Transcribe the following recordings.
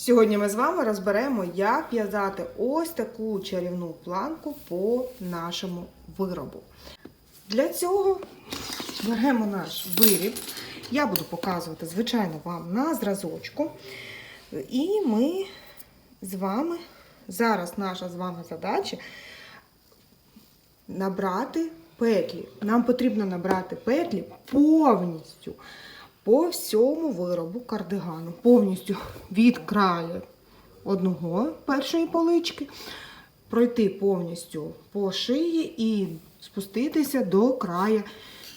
Сьогодні ми з вами розберемо, як в'язати ось таку чарівну планку по нашому виробу. Для цього беремо наш виріб. Я буду показувати, звичайно, вам на зразочку. І ми з вами, зараз наша з вами задача набрати петлі. Нам потрібно набрати петлі повністю по всьому виробу кардигану. Повністю від краю одного першої полички, пройти повністю по шиї і спуститися до краю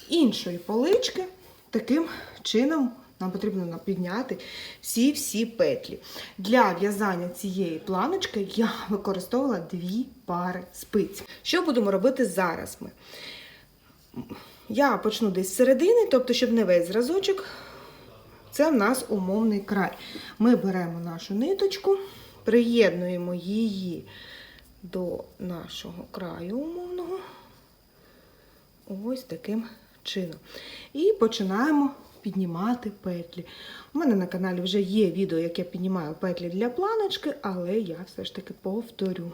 іншої полички. Таким чином нам потрібно підняти всі-всі петлі. Для в'язання цієї планочки я використовувала дві пари спиць. Що будемо робити зараз ми? Я почну десь з середини, тобто, щоб не весь зразочок, це в нас умовний край. Ми беремо нашу ниточку, приєднуємо її до нашого краю умовного. Ось таким чином. І починаємо піднімати петлі. У мене на каналі вже є відео, як я піднімаю петлі для планочки, але я все ж таки повторю.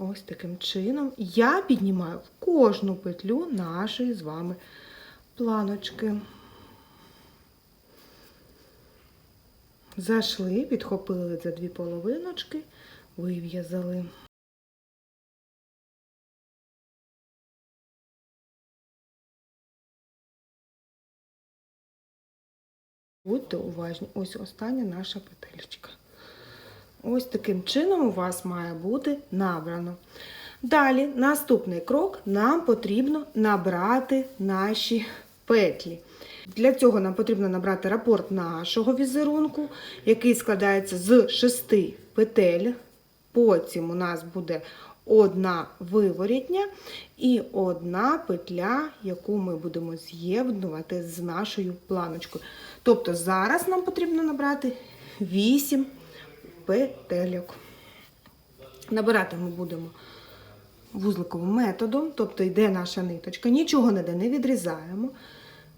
Ось таким чином я піднімаю в кожну петлю нашої з вами планочки. Зайшли, підхопили за дві половиночки, вив'язали. Будьте уважні, ось остання наша петельчика. Ось таким чином у вас має бути набрано. Далі, наступний крок, нам потрібно набрати наші петлі. Для цього нам потрібно набрати рапорт нашого візерунку, який складається з шести петель. Потім у нас буде одна виворітня і одна петля, яку ми будемо з'єднувати з нашою планочкою. Тобто зараз нам потрібно набрати 8 петельок. Набирати ми будемо вузликовим методом, тобто йде наша ниточка, нічого ніде не відрізаємо.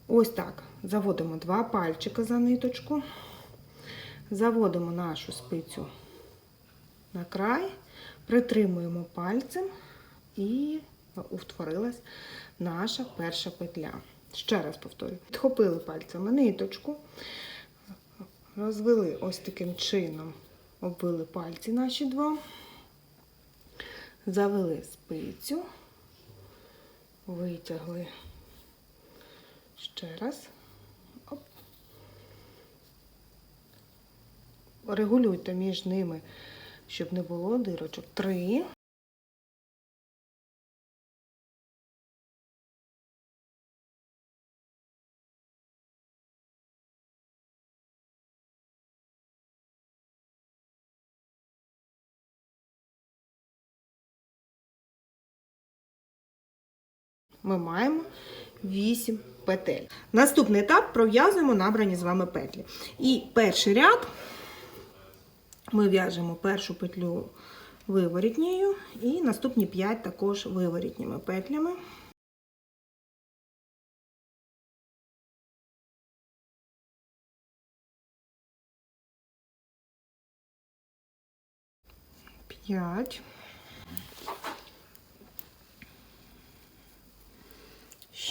Ось так. Заводимо два пальчика за ниточку, заводимо нашу спицю на край, притримуємо пальцем і утворилась наша перша петля. Ще раз повторюю. Підхопили пальцями ниточку, розвели ось таким чином, обвили пальці наші два, завели спицю, витягли ще раз. Оп. Регулюйте між ними, щоб не було дирочок. Три. Ми маємо 8 петель. Наступний етап пров'язуємо набрані з вами петлі. І перший ряд ми в'яжемо першу петлю виворітньою і наступні 5 також виворітніми петлями. П'ять.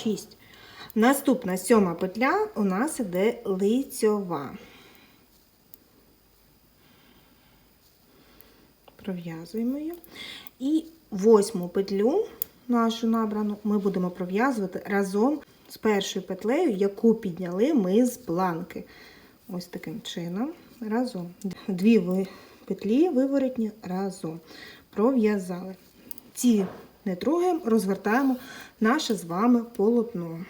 Шість. Наступна сьома петля у нас іде лицьова. Пров'язуємо її. І восьму петлю нашу набрану ми будемо пров'язувати разом з першою петлею, яку підняли ми з планки. Ось таким чином. Разом. Дві петлі виворотні разом. Пров'язали. Ці не трогаємо, розвертаємо наше з вами полотно.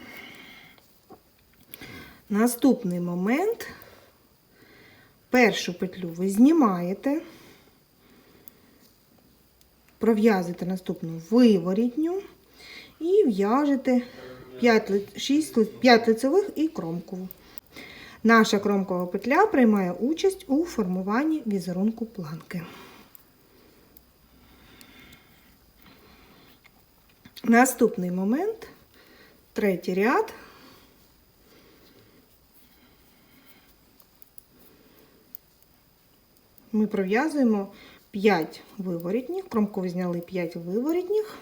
Наступний момент, першу петлю ви знімаєте, пров'язуєте наступну виворітню і в'яжете 5, 6, 5 лицевих і кромкову. Наша кромкова петля приймає участь у формуванні візерунку планки. Наступний момент, третій ряд. ми пров'язуємо 5 виворітніх, кромково зняли 5 виворітніх.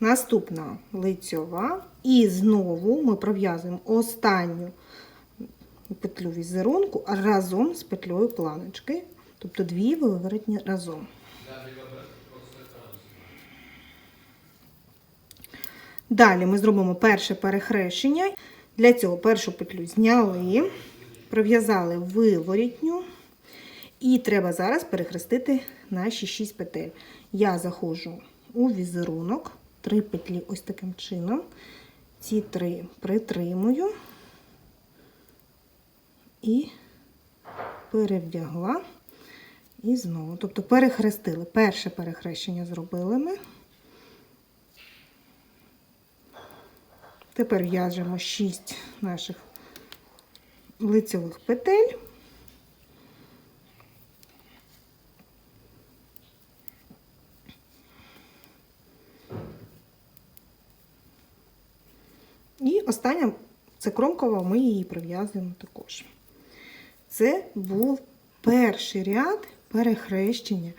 Наступна лицьова. І знову ми пров'язуємо останню петлю візерунку разом з петлею планочки. Тобто дві виворотні разом. Далі ми зробимо перше перехрещення. Для цього першу петлю зняли, пров'язали виворітню. І треба зараз перехрестити наші 6 петель. Я заходжу у візерунок, три петлі ось таким чином. Ці три притримую і перевдягла. І знову. Тобто перехрестили. Перше перехрещення зробили ми. Тепер в'яжемо 6 наших лицьових петель. І остання це кромкова, ми її прив'язуємо також. Це був перший ряд перехрещення,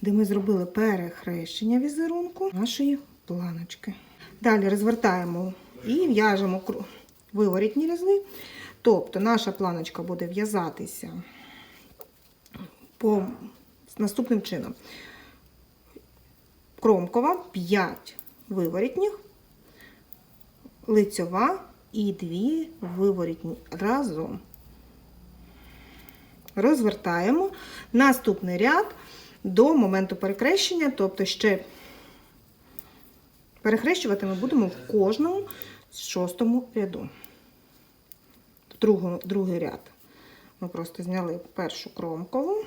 де ми зробили перехрещення візерунку нашої планочки. Далі розвертаємо і в'яжемо виворітні рязи. Тобто наша планочка буде в'язатися по наступним чином. Кромкова 5 виворітніх, лицьова і 2 виворітні разом. Розвертаємо наступний ряд до моменту перекрещення, тобто ще перехрещувати ми будемо в кожному шостому ряду. Другий, другий ряд. Ми просто зняли першу кромкову,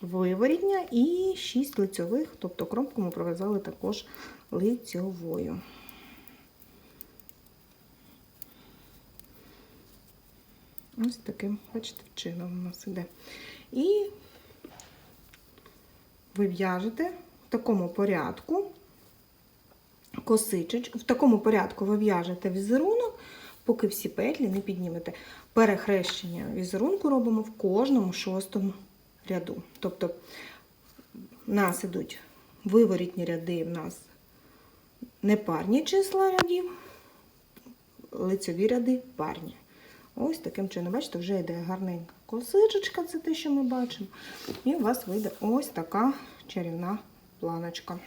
виворітня і 6 лицьових, тобто кромку ми пров'язали також лицьовою. Ось таким, бачите, чином у нас іде. І ви в такому порядку косичок. В такому порядку ви в'яжете візерунок, поки всі петлі не піднімете. Перехрещення візерунку робимо в кожному шостому ряду. Тобто в нас ідуть виворітні ряди, в нас непарні числа рядів, лицеві ряди парні. Ось таким чином, бачите, вже йде гарненька косичечка, це те, що ми бачимо. І у вас вийде ось така чарівна планочка.